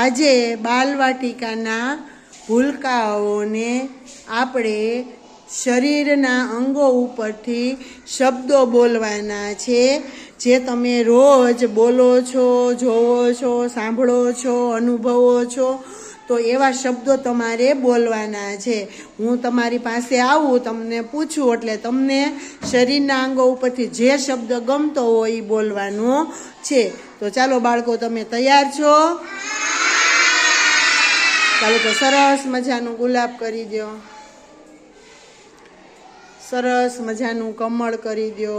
આજે બાલવાટિકાના ભૂલકાઓને આપણે શરીરના અંગો ઉપરથી શબ્દો બોલવાના છે, જે તમે રોજ બોલો છો, જોવો છો, સાંભળો છો, અનુભવો છો, તો એવા શબ્દો તમારે બોલવાના છે. હું તમારી પાસે આવું, તમને પૂછું, એટલે તમને શરીરના અંગો ઉપરથી જે શબ્દ ગમતો હોય એ બોલવાનો છે. તો ચાલો બાળકો, તમે તૈયાર છો? ચાલો તો સરસ મજાનું ગુલાબ કરી દો સરસ મજાનું કમળ કરી દો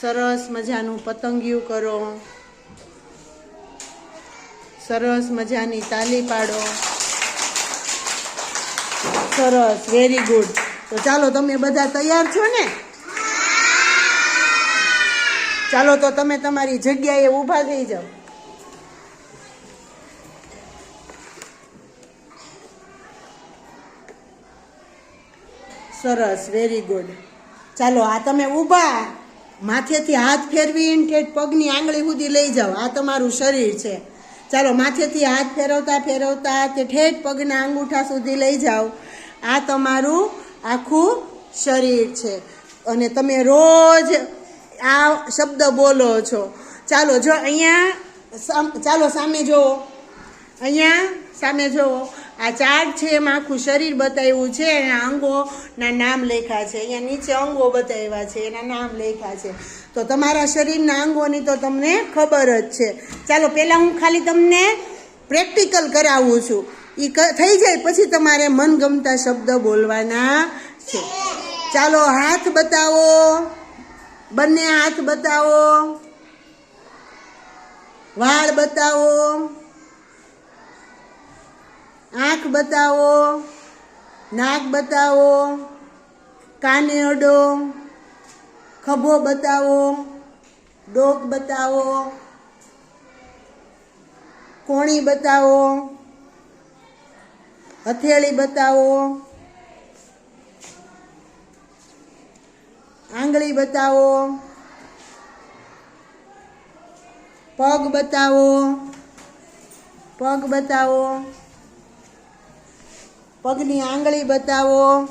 સરસ મજાનું પતંગિયું કરો. સરસ મજાની તાલી પાડો. સરસ વેરી ગુડ તો ચાલો તમે બધા તૈયાર છો ને? ચાલો તો તમે તમારી જગ્યાએ ઊભા થઈ જાઓ. સરસ વેરી ગુડ ચાલો, આ તમે ઊભા. માથેથી હાથ ફેરવીને ઠેઠ પગની આંગળી સુધી લઈ જાઓ. આ તમારું શરીર છે. ચાલો, માથેથી હાથ ફેરવતા ફેરવતા તે ઠેઠ પગના અંગૂઠા સુધી લઈ જાઓ. આ તમારું આખું શરીર છે. અને તમે રોજ આ શબ્દ બોલો છો. ચાલો, જો અહીંયા ચાલો, સામે જુઓ. અહીંયા સામે જુઓ. આ ચાર્ટ છે એમાં આખું શરીર બતાવ્યું છે એના અંગોના નામ લખ્યા છે. અહીંયા નીચે અંગો બતાવ્યા છે, એના નામ લખ્યા છે. તો તમારા શરીરના અંગોની તો તમને ખબર જ છે. ચાલો, પહેલાં હું ખાલી તમને પ્રેક્ટિકલ કરાવું છું. એ થઈ જાય પછી તમારે મનગમતા શબ્દ બોલવાના છે. ચાલો, હાથ બતાવો. બંને હાથ બતાવો. વાળ બતાવો. આંખ બતાવો, નાક બતાવો, કાને અડો, ખભો બતાવો, ડોક બતાવો, કોણી બતાવો, હથેળી બતાવો, આંગળી બતાવો, પગ બતાવો પગ બતાવો. પગની આંગળી બતાવો.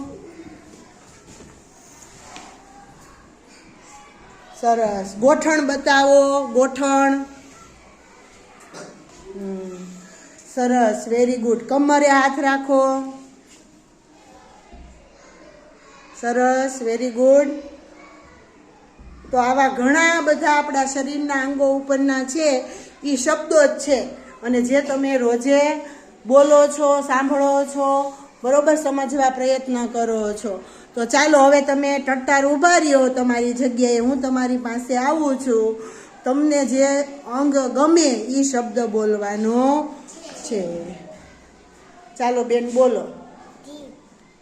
સરસ. ગોઠણ બતાવો. ગોઠણ. સરસ. વેરી ગુડ કમરે હાથ રાખો. સરસ. વેરી ગુડ તો આવા ઘણા બધા આપણા શરીરના અંગો ઉપરના છે એ શબ્દો જ છે. અને જે તમે રોજે બોલો છો, સાંભળો છો બરોબર સમજવા પ્રયત્ન કરો છો. તો ચાલો હવે તમે ટટ્ટાર ઊભા રહ્યો તમારી જગ્યાએ. હું તમારી પાસે આવું છું. તમને જે અંગ ગમે એ શબ્દ બોલવાનો છે. ચાલો બેન બોલો.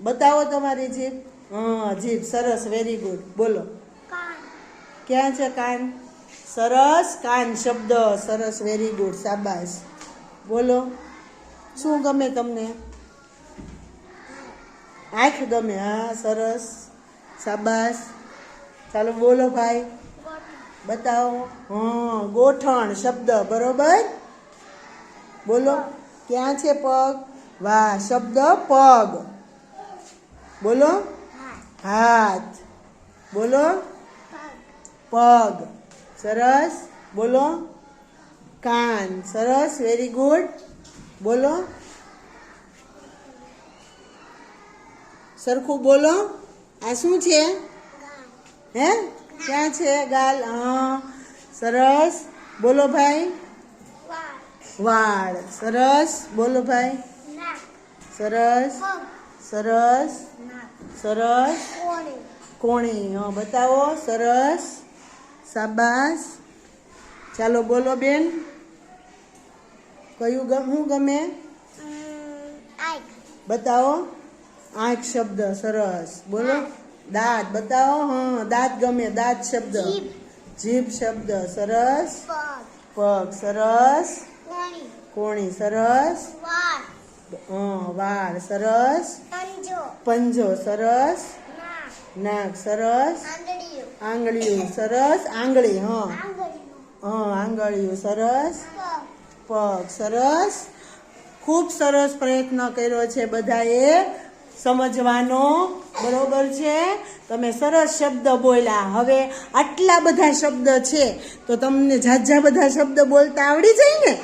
બતાવો તમારી જીભ હા જીભ સરસ વેરી ગુડ બોલો. ક્યાં છે કાન? સરસ કાન શબ્દ. સરસ વેરી ગુડ શાબાશ. બોલો. શું ગમે તમને? આંખ ગમે, હા, સરસ. શાબાશ. ચાલો બોલો ભાઈ. બતાવો. હા, ગોઠણ, શબ્દ, બરોબર? બોલો. ક્યાં છે પગ? વાહ, શબ્દ પગ. બોલો. હાથ. બોલો. પગ. સરસ. બોલો. કાન. સરસ વેરી ગુડ બોલો. સરખું બોલો. આ શું છે? હે? ક્યાં છે ગાલ? હા. સરસ. બોલો ભાઈ. વાળ. સરસ. બોલો ભાઈ. સરસ. સરસ. સરસ. કોણી? હા બતાવો. સરસ. શાબાશ. ચાલો બોલો બેન. કયું ગમ શું ગમે? બતાવો. આંખ શબ્દ સરસ. બોલો? દાંત. બતાવો હા. દાંત ગમે દાંત શબ્દ. જીભ. શબ્દ સરસ. પગ. સરસ. કોણી. સરસ. વાળ. સરસ. પંજો. સરસ. નાક. સરસ. આંગળીઓ. સરસ. આંગળી હા. હા આંગળીઓ સરસ. પગ સરસ. ખૂબ સરસ પ્રયત્ન કર્યો છે બધાએ. સમજવાનો? બરોબર છે? તમે સરસ શબ્દ બોલ્યા. હવે આટલા બધા શબ્દ છે, તો તમને ઝાઝા બધા શબ્દ બોલતા આવડી જાય ને?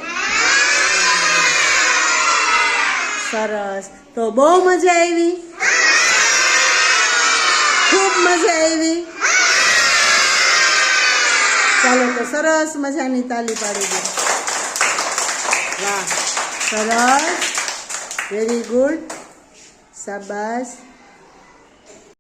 સરસ. તો બહુ મજા આવી. ખૂબ મજા આવી. ચાલો તો સરસ મજાની તાલી પાડી દો. વાહ. સરસ. વેરી ગુડ શાબાશ